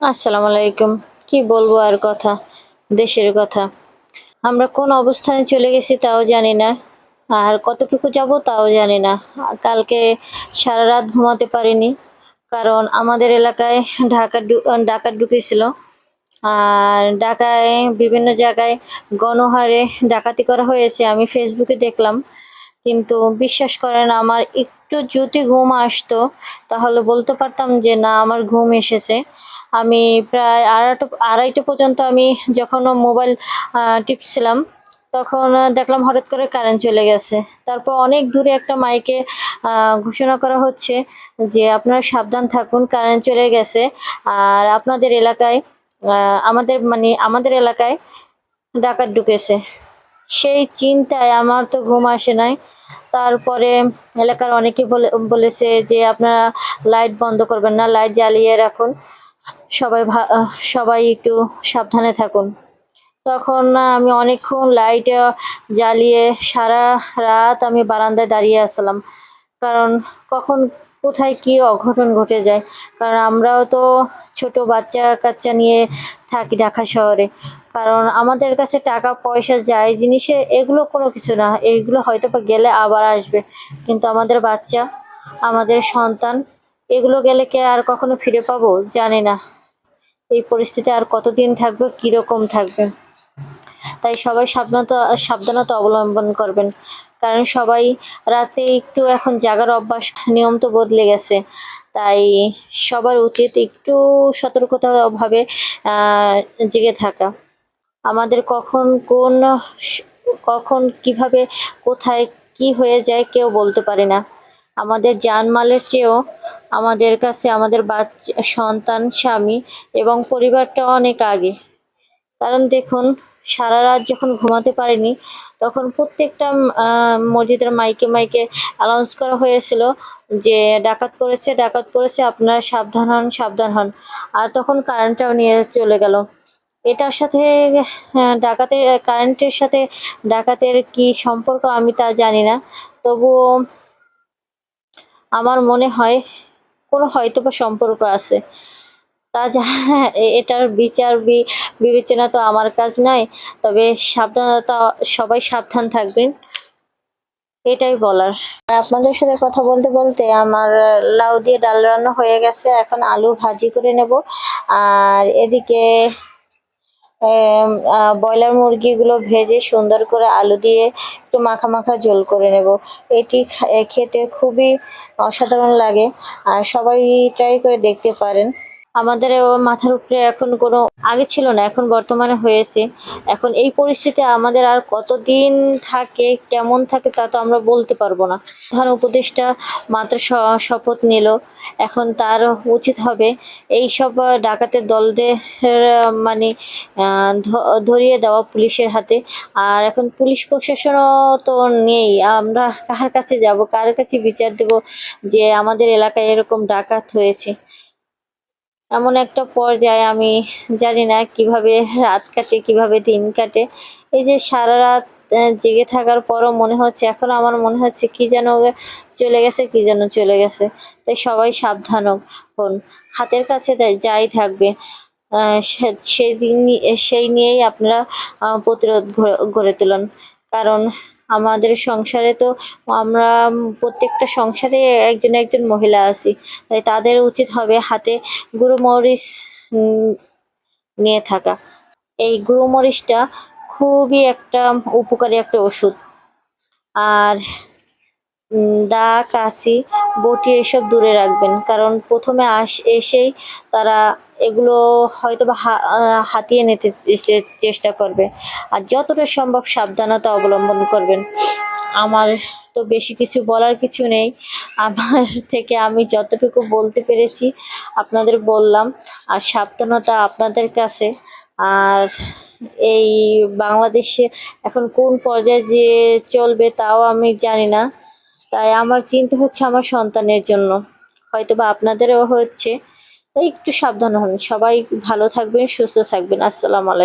আসসালামু আলাইকুম। কি বলব আর কথা? দেশের কথা। আমরা কোন অবস্থানে চলে গেছি তাও জানি না। আর কতটুকু যাব তাও জানি না। কালকে সারা রাত ঘুমাতে পারিনি। কারণ আমাদের এলাকায় ঢাকা ডাকাত ঢুকেছিল। আর ঢাকায় বিভিন্ন জায়গায় গণহারে ডাকাতি করা হয়েছে। আমি ফেসবুকে দেখলাম। কিন্তু বিশ্বাস করেন আমার একটু যদি ঘুম আসতো, তাহলে বলতে পারতাম যে না, আমার ঘুম এসেছে। আমি প্রায় আড়াইটা আড়াইটা পর্যন্ত আমি যখন মোবাইল টিপছিলাম, তখন দেখলাম হঠাৎ করে কারেন্ট চলে গেছে। তারপর অনেক দূরে একটা মাইকে ঘোষণা করা হচ্ছে যে আপনারা সাবধান থাকুন, কারেন্ট চলে গেছে। আর আপনাদের এলাকায় আমাদের মানে আমাদের এলাকায় ডাকাত ঢুকেছে। সেই চিন্তায় আমার তো ঘুম আসে নাই। তারপরে এলাকার অনেকে বলে, বলেছে যে আপনারা লাইট বন্ধ করবেন না, লাইট জ্বালিয়ে রাখুন। সবাই সবাই একটু সাবধানে থাকুন। তখন আমি অনেকক্ষণ লাইট জ্বালিয়ে সারা রাত আমি বারান্দায় দাঁড়িয়ে আসলাম। কারণ কখন কোথায় কি অঘটন ঘটে যায়। কারণ আমরাও তো ছোট বাচ্চা কাচ্চা নিয়ে থাকি ঢাকা শহরে। কারণ আমাদের কাছে টাকা, পয়সা যায়, জিনিসে এগুলো কোনো কিছু না। এগুলো হয়তো বা গেলে আবার আসবে। কিন্তু আমাদের বাচ্চা, আমাদের সন্তান, এগুলো গেলে কে আর কখনো ফিরে পাবো জানি না। এই পরিস্থিতি আর কতদিন থাকবে, কীরকম থাকবে? তাই সবাই সাবধানতা সাবধানতা অবলম্বন করবেন। কারণ সবাই রাতে একটু এখন জাগার অভ্যাস নিয়ম তো বদলে গেছে। তাই সবার উচিত একটু সতর্কতাভাবে জেগে থাকা। আমাদের কখন কোন কখন কীভাবে, কোথায়, কি হয়ে যায় কেউ বলতে পারে না। আমাদের জানমালের চেয়েও আমাদের কাছে আমাদের বাচ্চা, সন্তান, স্বামী এবং পরিবারটা অনেক আগে। কারণ দেখুন সারা রাত যখন ঘুমাতে পারিনি তখন প্রত্যেকটা মসজিদের মাইকে মাইকে অ্যানাউন্স করা হয়েছিল যে ডাকাত পড়েছে ডাকাত পড়েছে আপনারা সাবধান হন সাবধান হন। আর তখন কারেন্টটাও নিয়ে চলে গেল। এটার সাথে হ্যাঁ, ডাকাতের কারেন্টের সাথে ডাকাতের কি সম্পর্ক আমি তা জানি না। তবুও আমার মনে হয় কোনো হয়তো বা সম্পর্ক আছে। তা এটার বিচার বিবেচনা তো আমার কাজ নাই। তবে সাবধানতা, সবাই সাবধান থাকবেন। এটাই বলার। আপনাদের সাথে কথা বলতে বলতে আমার লাউ দিয়ে ডাল রান্না হয়ে গেছে। এখন আলু ভাজি করে নেব। আর এদিকে ব্রয়লার মুরগিগুলো ভেজে সুন্দর করে আলু দিয়ে একটু মাখা মাখা ঝোল করে নেব। এটি খেতে খুবই অসাধারণ লাগে। আর সবাই ট্রাই করে দেখতে পারেন। আমাদের মাথার উপরে এখন কোনো আগে ছিল না, এখন বর্তমানে হয়েছে। এখন এই পরিস্থিতি আমাদের আর কতদিন থাকে, কেমন থাকে তা তো আমরা বলতে পারব না। প্রধান উপদেষ্টা মাত্র শপথ নিল। এখন তার উচিত হবে এই সব ডাকাতের দলদের মানে ধরিয়ে দেওয়া পুলিশের হাতে। আর এখন পুলিশ প্রশাসনও তো নেই। আমরা কার কাছে যাব? কার কাছে বিচার দেব যে আমাদের এলাকায় এরকম ডাকাত হয়েছে? এমন একটা পর্যায়ে আমি জানি না কীভাবে রাত কাটে, কীভাবে দিন কাটে। এই যে সারা রাত জেগে থাকার পরও মনে হচ্ছে, এখন আমার মনে হচ্ছে কি যেন চলে গেছে, কি যেন চলে গেছে। তাই সবাই সাবধান হন, হাতের কাছে যাই থাকবে। সেই দিন সেই নিয়েই আপনারা প্রতিরোধ গড়ে তুলুন। কারণ আমাদের সংসারে তো আমরা প্রত্যেকটা সংসারে একজন একজন মহিলা আছি। তাই তাদের উচিত হবে হাতে গুরুমরিচ মরিচ নিয়ে থাকা। এই গুরুমরিচটা খুবই একটা উপকারী একটা ওষুধ। আর দা কাশি বটি এসব দূরে রাখবেন। কারণ প্রথমে আস, এসেই তারা এগুলো হয়তো বা হাতিয়ে নিতে চেষ্টা করবে। আর যতটা সম্ভব সাবধানতা অবলম্বন করবেন। আমার তো বেশি কিছু বলার কিছু নেই। আমার থেকে আমি যতটুকু বলতে পেরেছি আপনাদের বললাম। আর সাবধানতা আপনাদের কাছে। আর এই বাংলাদেশে এখন কোন পর্যায়ে যে চলবে তাও আমি জানি না। তাই আমার চিন্তা হচ্ছে আমার সন্তানের জন্য। হয়তো বা আপনাদেরও হচ্ছে। তাই একটু সাবধান হন। সবাই ভালো থাকবেন, সুস্থ থাকবেন। আসসালামু আলাইকুম।